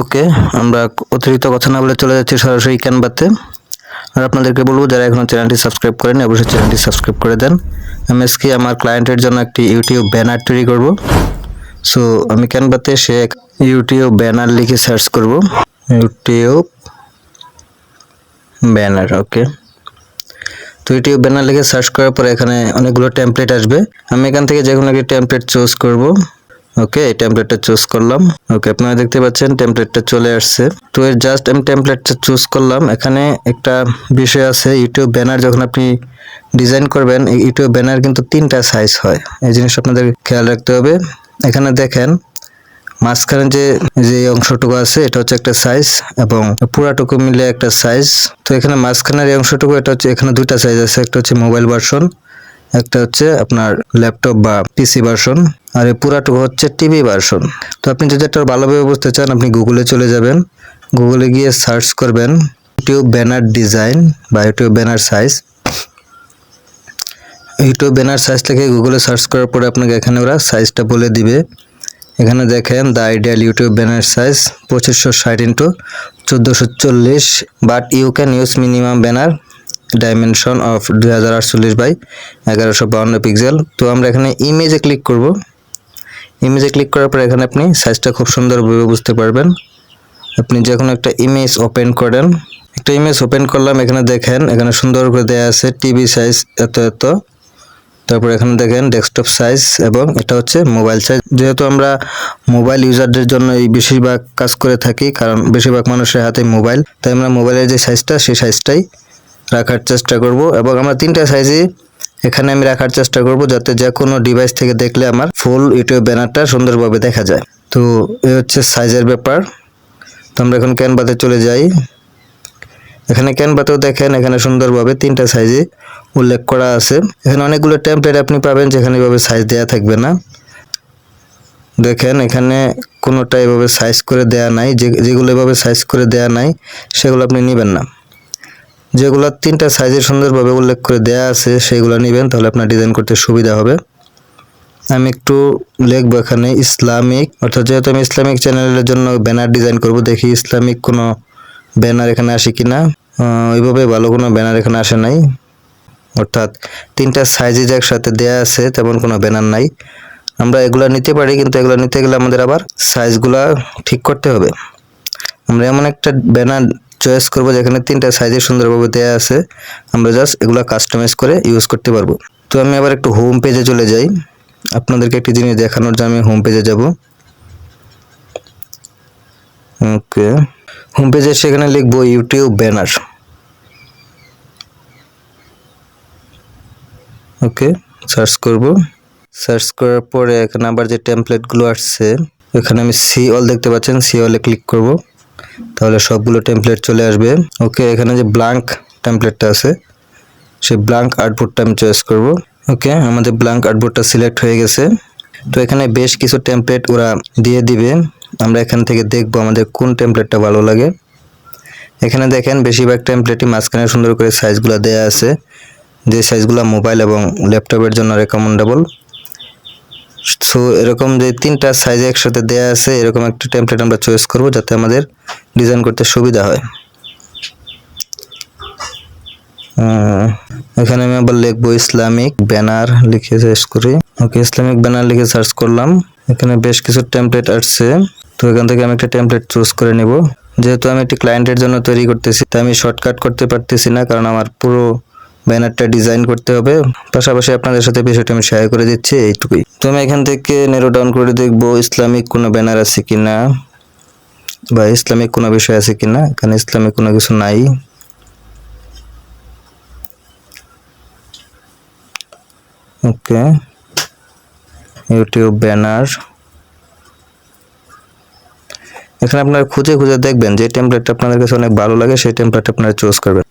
ওকে, আমরা অতিরিক্ত কথা না বলে চলে যাচ্ছি সরাসরি ক্যানভাতে আর আপনাদেরকে বলব, যারা এখনও চ্যানেলটি সাবস্ক্রাইব করেন অবশ্যই চ্যানেলটি সাবস্ক্রাইব করে দেন। আমি আজকে আমার ক্লায়েন্টের জন্য একটি ইউটিউব ব্যানার তৈরি করব। সো আমি ক্যানভাতে সে এক ইউটিউব ব্যানার লিখে সার্চ করব। YouTube banner okay. তো ইউটিউব ব্যানার লিখে সার্চ করার পরে এখানে অনেকগুলো টেমপ্লেট আসবে। আমি এখান থেকে যে কোনো একটি টেমপ্লেট চুজ করব। ওকে এই টেমপ্লেটটা চুজ করলাম। ওকে আপনারা দেখতে পাচ্ছেন টেমপ্লেটটা চলে আসছে। তো এর জাস্ট আমি টেমপ্লেটটা চুজ করলাম। এখানে একটা বিষয় আছে ইউটিউব ব্যানার যখন আপনি ডিজাইন করবেন ইউটিউব ব্যানার কিন্তু তিনটা সাইজ হয়। এই জিনিস আপনাদের খেয়াল রাখতে হবে। এখানে দেখেন, মাঝখানে যে যে অংশটুকু আছে, এটা হচ্ছে একটা সাইজ এবং পুরাটুকু মিলে একটা সাইজ তো এখানে মাঝখানের এই অংশটুকু, এটা হচ্ছে এখানে দুইটা সাইজ আছে। একটা হচ্ছে মোবাইল ভার্সন একটা হচ্ছে আপনার ল্যাপটপ বা পিসি ভার্সন, আর এই হচ্ছে টিভি ভার্সন। তো আপনি যদি একটা ভালোভাবে বুঝতে চান, আপনি গুগলে চলে যাবেন। গুগলে গিয়ে সার্চ করবেন ইউটিউব ব্যানার ডিজাইন বা YouTube banner size. YouTube banner size থেকে গুগলে সার্চ করার পরে আপনাকে এখানে ওরা সাইজটা বলে দিবে। এখানে দেখেন the ideal YouTube banner size পঁচিশশো ষাট ইন্টু চোদ্দোশো চল্লিশ, but you can use minimum banner. Dimension of দুই হাজার আটচল্লিশ বাই এগারোশো বাউন্ন পিক্সেল তো আমরা এখানে ইমেজে ক্লিক করব। ইমেজে ক্লিক করার পর এখানে আপনি সাইজটা খুব সুন্দরভাবে বুঝতে পারবেন। আপনি যে কোনো একটা ইমেজ ওপেন করেন, একটা ইমেজ ওপেন করলাম, এখানে দেখেন, এখানে সুন্দর করে দেওয়া আছে টিভি সাইজ এত এত। তারপর এখানে দেখেন ডেস্কটপ সাইজ এবং এটা হচ্ছে মোবাইল সাইজ যেহেতু আমরা মোবাইল ইউজারদের জন্য এই বেশিরভাগ কাজ করে থাকি, কারণ বেশিরভাগ মানুষের হাতে মোবাইল তাই আমরা মোবাইলের যে সাইজটা সেই সাইজটাই রাখার চেষ্টা করব এবং আমরা তিনটা সাইজই এখানে আমি রাখার চেষ্টা করব যাতে যে কোনো ডিভাইস থেকে দেখলে আমার ফুল ইউটিউব ব্যানারটা সুন্দরভাবে দেখা যায়। তো এ হচ্ছে সাইজের ব্যাপার। তো আমরা এখন ক্যানভাতে চলে যাই। এখানে ক্যানভাতেও দেখেন, এখানে সুন্দরভাবে তিনটা সাইজে উল্লেখ করা আছে। এখানে অনেকগুলো টেমপ্লেট আপনি পাবেন যেখানে এভাবে সাইজ দেওয়া থাকবে না। দেখেন, এখানে কোনোটা এভাবে সাইজ করে দেয়া নাই। যেগুলো এভাবে সাইজ করে দেয়া নাই, সেগুলো আপনি নেবেন না। যেগুলো তিনটা সাইজে সুন্দরভাবে উল্লেখ করে দেয়া আছে, সেগুলো নেবেন, তাহলে আপনার ডিজাইন করতে সুবিধা হবে। আমি একটু লিখব এখানে, ইসলামিক। অর্থাৎ যেহেতু আমি ইসলামিক চ্যানেলের জন্য ব্যানার ডিজাইন করব, দেখি ইসলামিক কোনো ব্যানার এখানে আসে কি না ওইভাবে ভালো কোনো ব্যানার এখানে আসে নাই। অর্থাৎ তিনটা সাইজে যে একসাথে দেয়া আছে, তেমন কোনো ব্যানার নাই। আমরা এগুলো নিতে পারি, কিন্তু এগুলো নিতে গেলে আমাদের আবার সাইজগুলা ঠিক করতে হবে। আমরা এমন একটা ব্যানার চয়েস করব যেখানে তিনটা সাইজে সুন্দরভাবে দেওয়া আছে। আমরা জাস্ট এগুলো কাস্টমাইজ করে ইউজ করতে পারব। তো আমি আবার একটু হোম পেজে চলে যাই। আপনাদেরকে একটি জিনিস দেখানোর জন্য আমি হোম পেজে যাব। ওকে হোম পেজে সেখানে লিখব ইউটিউব ব্যানার ওকে সার্চ করব। সার্চ করার পরে এখানে আবার যে টেমপ্লেটগুলো আসছে, এখানে আমি সি অল দেখতে পাচ্ছেন সি অলে ক্লিক করব। তাহলে সবগুলো টেমপ্লেট চলে আসবে। ওকে এখানে যে ব্ল্যাঙ্ক টেমপ্লেটটা আছে, সেই ব্ল্যাঙ্ক আর্টবোর্ডটা আমি চয়েস করব। ওকে আমাদের ব্ল্যাঙ্ক আর্টবোর্ডটা সিলেক্ট হয়ে গেছে। তো এখানে বেশ কিছু টেমপ্লেট ওরা দিয়ে দিবে। আমরা এখান থেকে দেখব আমাদের কোন টেমপ্লেটটা ভালো লাগে। এখানে দেখেন, বেশিরভাগ টেমপ্লেটই মাঝখানে সুন্দর করে সাইজগুলো দেয়া আছে। যে সাইজগুলো মোবাইল এবং ল্যাপটপের জন্য রেকমেন্ডেবল সো এরকম যে তিনটা সাইজে একসাথে দেয়া আছে, এরকম একটা টেমপ্লেট আমরা চয়েস করব যাতে আমাদের ডিজাইন করতে সুবিধা হয়। এখানে আমি আবার লিখব ইসলামিক ব্যানার লিখে সার্চ করি। ওকে ইসলামিক ব্যানার লিখে সার্চ করলাম। এখানে বেশ কিছু টেমপ্লেট আসছে। তো এখান থেকে আমি একটা টেমপ্লেট চুজ করে নিব। যেহেতু আমি একটি ক্লায়েন্টের জন্য তৈরি করতেছি, তাই আমি শর্টকাট করতে পারতেছি না, কারণ আমার পুরো ব্যানারটা ডিজাইন করতে হবে। পাশাপাশি আপনাদের সাথে বিষয়টা আমি শেয়ার করে দিচ্ছি, এইটুকুই। তো আমি এখান থেকে নেরো ডাউন করে দেখব, ইসলামিক কোনো ব্যানার আছে কি না বা ইসলামিক কোনো বিষয় আছে কি না এখানে ইসলামিক কোনো কিছু নাই। ওকে। YouTube banner. এখানে আপনারা খুঁজে খুঁজে দেখবেন যে টেমপ্লেটটা আপনাদের কাছে অনেক ভালো লাগে, সেই টেমপ্লেটটা আপনারা চুজ করবেন।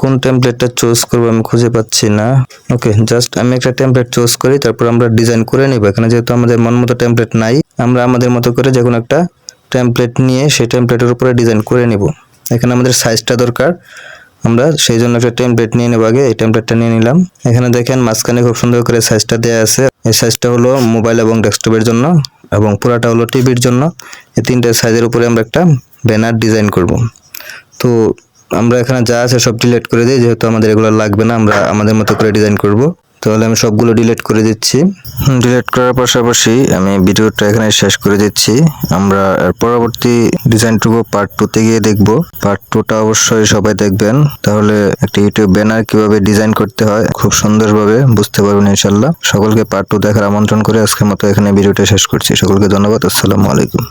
কোন টেমপ্লেটটা চুজ করব আমি খুঁজে পাচ্ছি না। ওকে জাস্ট আমি একটা টেমপ্লেট চুজ করি, তারপর আমরা ডিজাইন করে নিব। এখানে যেহেতু আমাদের মন মতো টেমপ্লেট নাই, আমরা আমাদের মতো করে যে কোনো একটা টেমপ্লেট নিয়ে সেই টেমপ্লেটের উপরে ডিজাইন করে নিব। এখানে আমাদের সাইজটা দরকার। আমরা সেই জন্য একটা টেমপ্লেট নিয়ে নেব আগে, এই টেমপ্লেটটা নিয়ে নিলাম। এখানে দেখেন মাঝখানে খুব সুন্দর করে সাইজটা দেওয়া আছে। এই সাইজটা হলো মোবাইল এবং ডেস্কটপের জন্য, এবং পুরাটা হলো টিভির জন্য। এই তিনটা সাইজের উপরে আমরা একটা ব্যানার ডিজাইন করব। তো আমরা এখানে যা আছে সব ডিলেট করে দিই, যেহেতু আমাদের এগুলো লাগবে না, আমরা আমাদের মতো করে ডিজাইন করব। তাহলে আমি সবগুলো ডিলেট করে দিচ্ছি। ডিলেট করার পাশাপাশি আমি ভিডিওটা এখানে শেষ করে দিচ্ছি। আমরা পরবর্তী ডিজাইনটুকু পার্ট টুতে গিয়ে দেখব। পার্ট টুটা অবশ্যই সবাই দেখবেন। তাহলে একটা ইউটিউব ব্যানার কীভাবে ডিজাইন করতে হয়, খুব সুন্দরভাবে বুঝতে পারবেন ইনশাল্লাহ সকলকে পার্ট টু দেখার আমন্ত্রণ করে আজকের মতো এখানে ভিডিওটা শেষ করছি। সকলকে ধন্যবাদ। আসসালামু আলাইকুম।